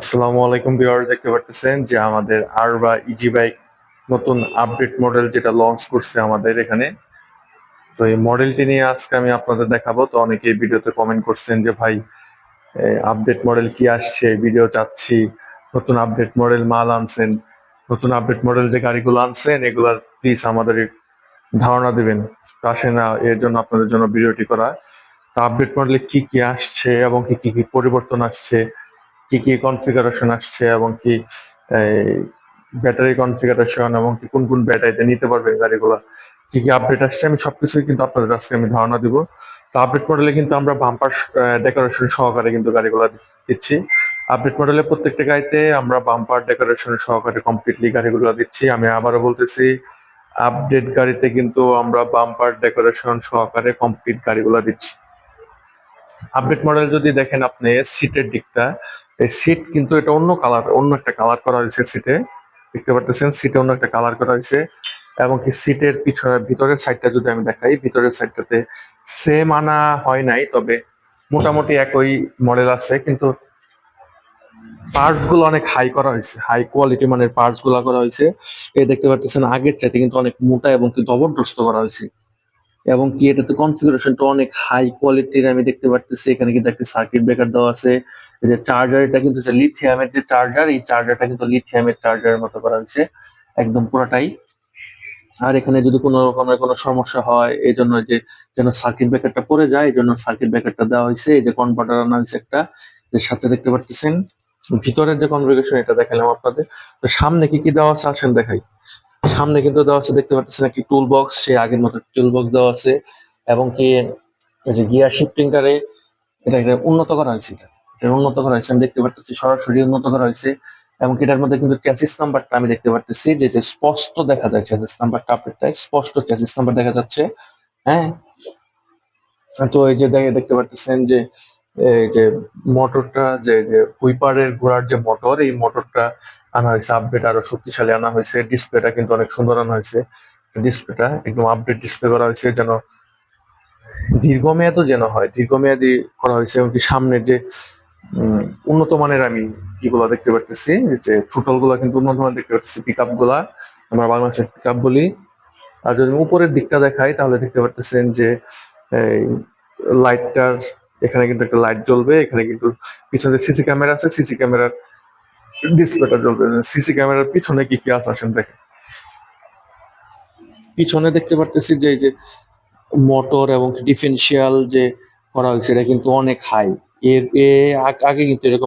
আসসালামু আলাইকুম ভিউয়ার দেখতে পারতেছেন যে আমাদের আরবা ইজি বাইক নতুন আপডেট মডেল যেটা লঞ্চ করছে আমাদের এখানে। তো এই মডেলটি নিয়ে আজকে আমি আপনাদের দেখাবো। তো অনেকেই ভিডিওতে কমেন্ট করছেন যে, ভাই আপডেট মডেল কি আসছে? ভিডিও চাচ্ছি, নতুন আপডেট মডেল মাল আনছেন, নতুন আপডেট মডেল যে গাড়িগুলো আনছেন এগুলার প্লিজ আমাদের ধারণা দিবেন। তো আসে না, এর জন্য আপনাদের জন্য ভিডিওটি করা। তো আপডেট মডেলে কি কি আসছে এবং কি কি পরিবর্তন আসছে? কি কি কনফিগারেশন আসছে এবং কি ব্যাটারি কনফিগারেশন এবং কি কোন কোন ব্যাটারিতে নিতে পারবে গাড়িগুলো, কি কি আপডেট আসছে, আমি সবকিছুই কিন্তু আপনাদের আজকে আমি ধারণা দিব। তো আপডেট মডেলে কিন্তু আমরা বাম্পার ডেকোরেশন সহকারে কিন্তু গাড়িগুলো দিচ্ছি। আপডেট মডেলে প্রত্যেকটা গাড়িতে আমরা বাম্পার ডেকোরেশন সহকারে কমপ্লিটলি গাড়িগুলো দিচ্ছি। আমি আবারও বলতেছি আপডেট গাড়িতে কিন্তু আমরা বাম্পার ডেকোরেশন সহকারে কমপ্লিট গাড়িগুলো দিচ্ছি। আপডেট মডেল যদি দেখেন আপনি সিটের দিকটা এই সিট কিন্তু এটা অন্য কালার অন্য একটা কালার করা হয়েছে সিটে দেখতে পারতেছেন সিটে অন্য একটা কালার করা হয়েছে। এবং কি সিটের পিছনে ভিতরের সাইডটা যদি আমি দেখাই, ভিতরের সাইডটাতে সেম আনা হয় নাই, তবে মোটামুটি একই মডেল আছে। কিন্তু পার্টসগুলো অনেক হাই করা হয়েছে হাই কোয়ালিটি মানের পার্টসগুলা করা হয়েছে। এই দেখতে পারতেছেন, আগের চাইতে কিন্তু অনেক মোটা এবং কি জবরদস্ত করা হয়েছে। এবং কি, এটাতে কনফিগারেশনটা অনেক হাই কোয়ালিটির আমি দেখতে পারতেছি। এখানে কিন্তু একটা সার্কিট ব্রেকার দেওয়া আছে। যে চার্জার এটা কিন্তু লিথিয়ামের যে চার্জার এই চার্জারটা কিন্তু লিথিয়ামের চার্জারের মতো করা হয়েছে। একদম পুরোটাই। আর এখানে যদি কোনো রকমের কোনো সমস্যা হয় এই জন্য যে যেন সার্কিট ব্রেকারটা পড়ে যায় এই জন্য সার্কিট ব্রেকারটা দেওয়া হয়েছে। এই যে কনভার্টার আনা হয়েছে একটা। এর সাথে দেখতে পারতেছেন, ভিতরের যে কনফিগারেশন এটা দেখালাম আপনাদের। তো সামনে কি কি দেওয়া আছে, আসেন দেখাই। সামনে কিন্তু দেওয়া আছে, দেখতে পাচ্ছেন একটি টুল বক্স সে আগের মতো টুল বক্স দেওয়া আছে এবং কি এই যে গিয়ার শিফটিং কারে এটা এটা উন্নত করা হয়েছে এটা। উন্নত করা হয়েছে, আমি দেখতে পাচ্ছি সরাসরি উন্নত করা হয়েছে এবং এটার মধ্যে কিন্তু চ্যাসিস নাম্বারটা আমি দেখতে পাচ্ছি যে যে স্পষ্ট দেখা যায় চ্যাসিস নাম্বারটা আপনারটাই স্পষ্ট চ্যাসিস নাম্বার দেখা যাচ্ছে হ্যাঁ? তো এই যে দেখে দেখতে পাচ্ছেন যে এই যে মোটরটা, যে যে হুইপারের ঘোড়ার যে মোটর, এই মোটরটা আনা হয়েছে আপডেট আরও শক্তিশালী আনা হয়েছে। ডিসপ্লেটা কিন্তু অনেক সুন্দর আনা হয়েছে। ডিসপ্লেটা একদম আপডেট ডিসপ্লে করা হয়েছে যেন দীর্ঘমেয়াদও যেন হয়, দীর্ঘমেয়াদী করা হয়েছে এবং কি সামনের যে উন্নত মানের আমি এগুলো দেখতে পারতেছি, যে টুটলগুলা কিন্তু উন্নত মানের দেখতে পাচ্ছি পিক আপগুলা আমরা বাংলাদেশের পিক আপ বলি। আর যদি উপরের দিকটা দেখাই, তাহলে দেখতে পারতেছেন যে লাইটটার এখানে কিন্তু একটা লাইট জ্বলবে, এখানে কিন্তু পিছনে সিসি ক্যামেরা আছে সিসি ক্যামেরার ডিসপ্লেটা জ্বলবে। সিসি ক্যামেরার পিছনে কি কি আছে আসেন দেখেন। পিছনে দেখতে পারতেছি যে, এই যে মোটর এবং ডিফেন্সিয়াল যে করা হয়েছে, এটা কিন্তু অনেক হাই এর আগে কিন্তু এরকম